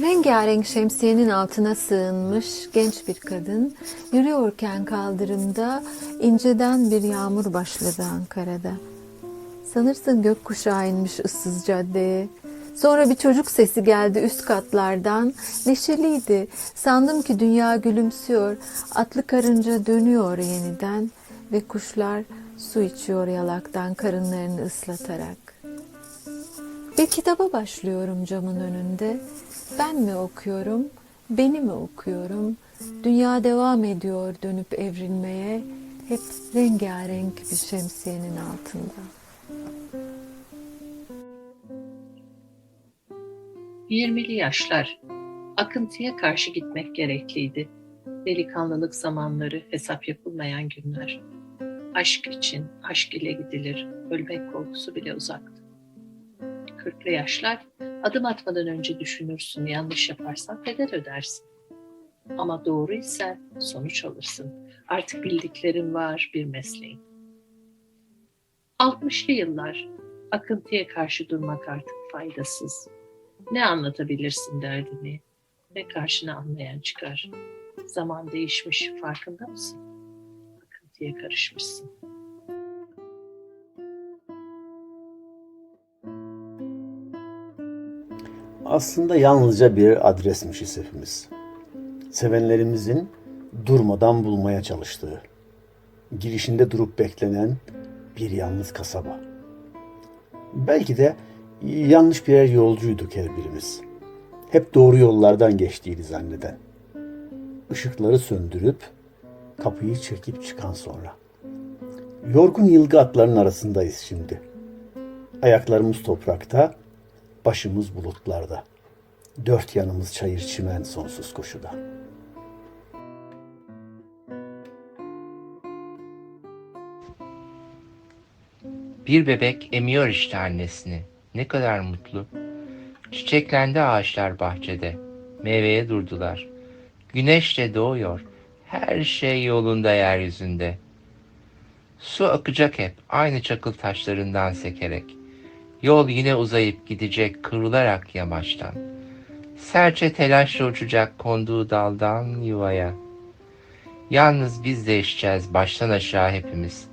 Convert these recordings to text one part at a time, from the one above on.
Rengarenk şemsiyenin altına sığınmış genç bir kadın yürüyorken kaldırımda inceden bir yağmur başladı Ankara'da. Sanırsın gökkuşağı inmiş ıssız caddeye. Sonra bir çocuk sesi geldi üst katlardan. Neşeliydi. Sandım ki dünya gülümsüyor. Atlı karınca dönüyor yeniden ve kuşlar su içiyor yalaktan karınlarını ıslatarak. Bir kitaba başlıyorum camın önünde. Ben mi okuyorum, beni mi okuyorum? Dünya devam ediyor dönüp evrilmeye, hep rengarenk bir şemsiyenin altında. Yirmili yaşlar, akıntıya karşı gitmek gerekliydi. Delikanlılık zamanları hesap yapılmayan günler. Aşk için aşk ile gidilir, ölmek korkusu bile uzak. 40'lı yaşlar adım atmadan önce düşünürsün yanlış yaparsan bedel ödersin. Ama doğru ise sonuç alırsın. Artık bildiklerin var bir mesleğin. 60'lı yıllar akıntıya karşı durmak artık faydasız. Ne anlatabilirsin derdini ne karşına anlayan çıkar. Zaman değişmiş farkında mısın? Akıntıya karışmışsın. Aslında yalnızca bir adresmişiz hepimiz. Sevenlerimizin durmadan bulmaya çalıştığı, girişinde durup beklenen bir yalnız kasaba. Belki de yanlış birer yolcuyduk her birimiz. Hep doğru yollardan geçtiğini zanneden. Işıkları söndürüp kapıyı çekip çıkan sonra. Yorgun yılgı atların arasındayız şimdi. Ayaklarımız toprakta, başımız bulutlarda. Dört yanımız çayır çimen sonsuz koşuda. Bir bebek emiyor işte annesini. Ne kadar mutlu. Çiçeklendi ağaçlar bahçede. Meyveye durdular. Güneş de doğuyor. Her şey yolunda yeryüzünde. Su akacak hep aynı çakıl taşlarından sekerek. Yol yine uzayıp gidecek kırılarak yamaçtan. Serçe telaşla uçacak konduğu daldan yuvaya. Yalnız biz değişeceğiz baştan aşağı hepimiz.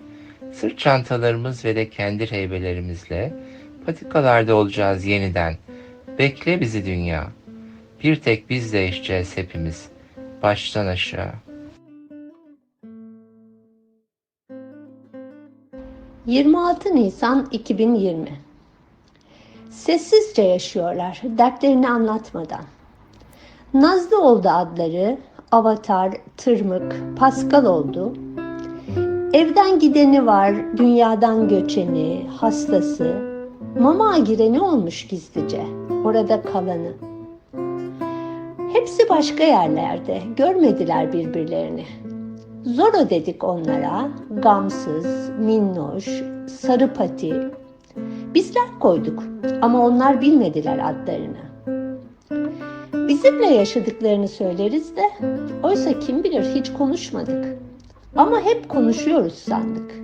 Sırt çantalarımız ve de kendi heybelerimizle patikalarda olacağız yeniden. Bekle bizi dünya. Bir tek biz değişeceğiz hepimiz. Baştan aşağı. 26 Nisan 2020 Sessizce yaşıyorlar, dertlerini anlatmadan. Nazlı oldu adları, Avatar, Tırmık, Pascal oldu. Evden gideni var, dünyadan göçeni, hastası. Mama gireni olmuş gizlice, orada kalanı. Hepsi başka yerlerde, görmediler birbirlerini. Zoro dedik onlara, gamsız, minnoş, sarı pati. Bizler koyduk ama onlar bilmediler adlarını. Bizimle yaşadıklarını söyleriz de, oysa kim bilir hiç konuşmadık. Ama hep konuşuyoruz sandık.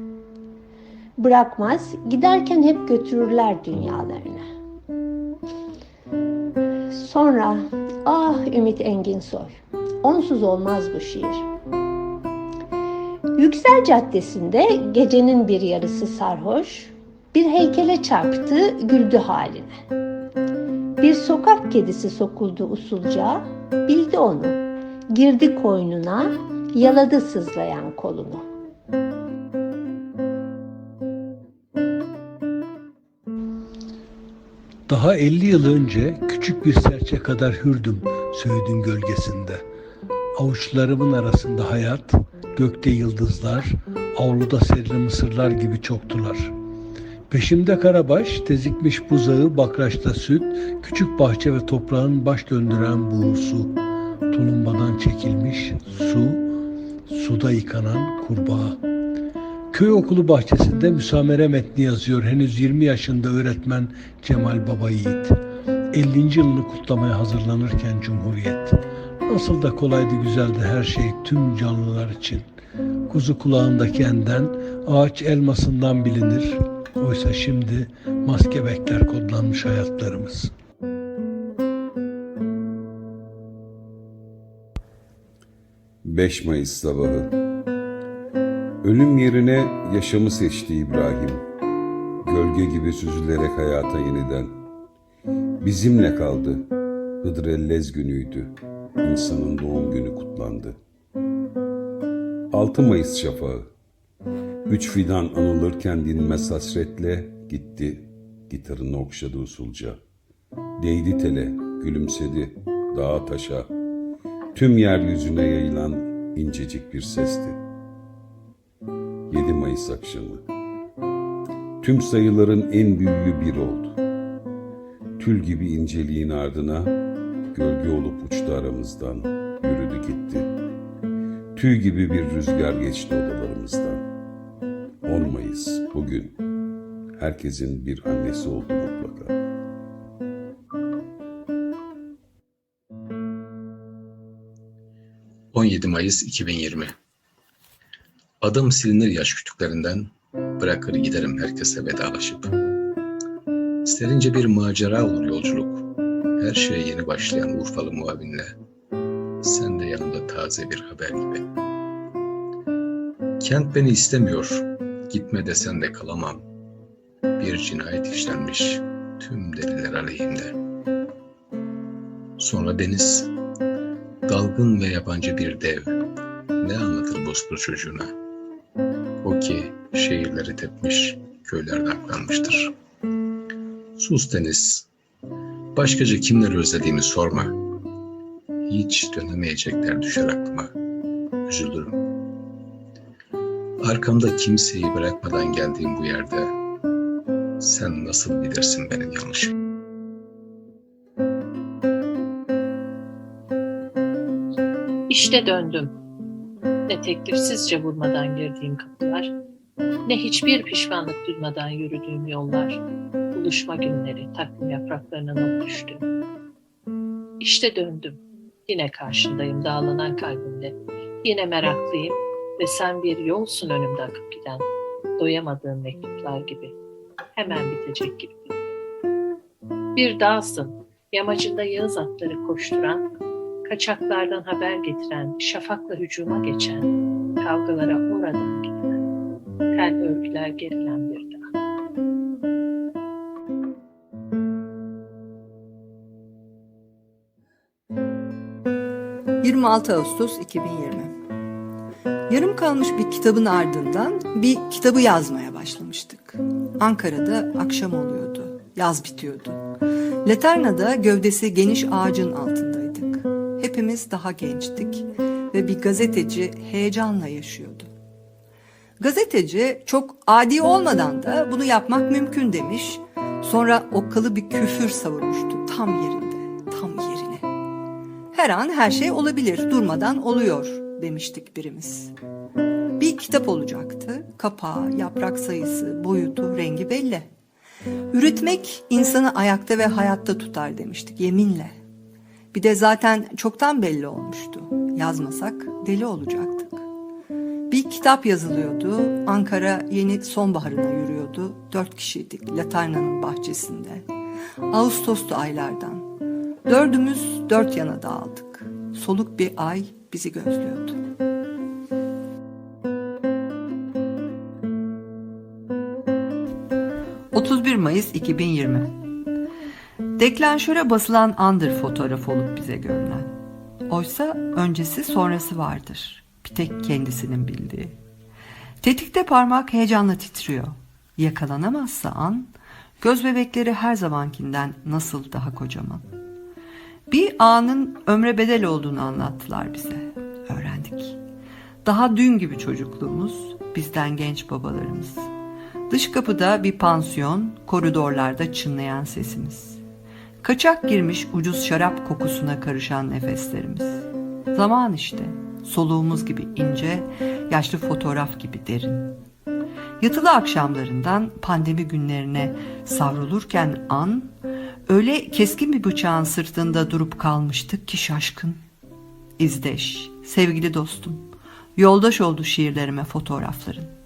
Bırakmaz, giderken hep götürürler dünyalarını. Sonra, ah Ümit Enginsoy, onsuz olmaz bu şiir. Yüksel Caddesi'nde gecenin bir yarısı sarhoş, bir heykele çarptı, güldü haline. Bir sokak kedisi sokuldu usulca, bildi onu. Girdi koynuna, yaladı sızlayan kolunu. Daha 50 yıl önce küçük bir serçe kadar hürdüm Söğüt'ün gölgesinde. Avuçlarımın arasında hayat, gökte yıldızlar, avluda serili mısırlar gibi çoktular. Peşimde karabaş, tezikmiş buzağı, bakraçta süt, küçük bahçe ve toprağın baş döndüren buğusu. Tulumbadan çekilmiş su, suda yıkanan kurbağa. Köy okulu bahçesinde müsamere metni yazıyor henüz 20 yaşında öğretmen Cemal Baba Yiğit. 50. yılını kutlamaya hazırlanırken Cumhuriyet. Nasıl da kolaydı güzeldi her şey tüm canlılar için. Kuzu kulağındaki enden, ağaç elmasından bilinir. Oysa şimdi maske bekler kodlanmış hayatlarımız. ...5 Mayıs sabahı. Ölüm yerine yaşamı seçti İbrahim. Gölge gibi süzülerek hayata yeniden. Bizimle kaldı. Hıdrellez günüydü. İnsanın doğum günü kutlandı. 6 Mayıs şafağı. Üç fidan anılırken dinmez hasretle gitti. Gitarını okşadı usulca. Değdi tele, gülümsedi dağa taşa. Tüm yeryüzüne yayılan incecik bir sesti. 7 Mayıs akşamı. Tüm sayıların en büyüğü bir oldu. Tül gibi inceliğin ardına gölge olup uçtu aramızdan, yürüdü gitti. Tüy gibi bir rüzgar geçti odalarımızdan. 10 Mayıs bugün herkesin bir annesi oldu mutlaka. ...17 Mayıs 2020 Adım silinir yaş kütüklerinden... ...bırakır giderim herkese vedalaşıp. Serince bir macera olur yolculuk... ...her şeye yeni başlayan Urfalı muavinle... ...sen de yanımda taze bir haber gibi. Kent beni istemiyor... ...gitme desen de kalamam... ...bir cinayet işlenmiş... ...tüm deliller aleyhimde. Sonra deniz... Dalgın ve yabancı bir dev. Ne anlatır bozkır çocuğuna? O ki şehirleri tepmiş, köylerde aklanmıştır. Sus Deniz. Başkaca kimleri özlediğimi sorma. Hiç dönemeyecekler düşer aklıma. Üzülürüm. Arkamda kimseyi bırakmadan geldiğim bu yerde sen nasıl bilirsin benim yanlışım? İşte döndüm. Ne teklifsizce vurmadan girdiğim kapılar, ne hiçbir pişmanlık duymadan yürüdüğüm yollar, buluşma günleri, takvim yapraklarına not düştü. İşte döndüm. Yine karşındayım dağlanan kalbimle. Yine meraklıyım ve sen bir yolsun önümde akıp giden, doyamadığım mektuplar gibi. Hemen bitecek gibi. Bir dağsın, yamacında yağız atları koşturan, kaçaklardan haber getiren, şafakla hücuma geçen, kavgalara oradan giden, tel örgüler gerilen bir dağ. Müzik 26 Ağustos 2020 Yarım kalmış bir kitabın ardından bir kitabı yazmaya başlamıştık. Ankara'da akşam oluyordu, yaz bitiyordu. Laterna'da gövdesi geniş ağacın altındaydık. Hepimiz daha gençtik ve bir gazeteci heyecanla yaşıyordu. Gazeteci çok adi olmadan da bunu yapmak mümkün demiş. Sonra okkalı bir küfür savurmuştu tam yerinde, tam yerine. Her an her şey olabilir, durmadan oluyor demiştik birimiz. Bir kitap olacaktı. Kapağı, yaprak sayısı, boyutu, rengi belli. Üretmek insanı ayakta ve hayatta tutar demiştik yeminle. Bir de zaten çoktan belli olmuştu. Yazmasak deli olacaktık. Bir kitap yazılıyordu. Ankara yeni sonbaharına yürüyordu. Dört kişiydik Laterna'nın bahçesinde. Ağustos'tu aylardan. Dördümüz dört yana dağıldık. Soluk bir ay bizi gözlüyordu. ...31 Mayıs 2020 Deklanşöre basılan andır fotoğraf olup bize görünen. Oysa öncesi sonrası vardır. Bir tek kendisinin bildiği. Tetikte parmak heyecanla titriyor. Yakalanamazsa an, göz bebekleri her zamankinden nasıl daha kocaman. Bir anın ömre bedel olduğunu anlattılar bize. Öğrendik. Daha dün gibi çocukluğumuz, bizden genç babalarımız. Dış kapıda bir pansiyon, koridorlarda çınlayan sesimiz. Kaçak girmiş ucuz şarap kokusuna karışan nefeslerimiz. Zaman işte, soluğumuz gibi ince, yaşlı fotoğraf gibi derin. Yatılı akşamlarından pandemi günlerine savrulurken an, öyle keskin bir bıçağın sırtında durup kalmıştık ki şaşkın. İzdeş, sevgili dostum, yoldaş oldu şiirlerime fotoğrafların.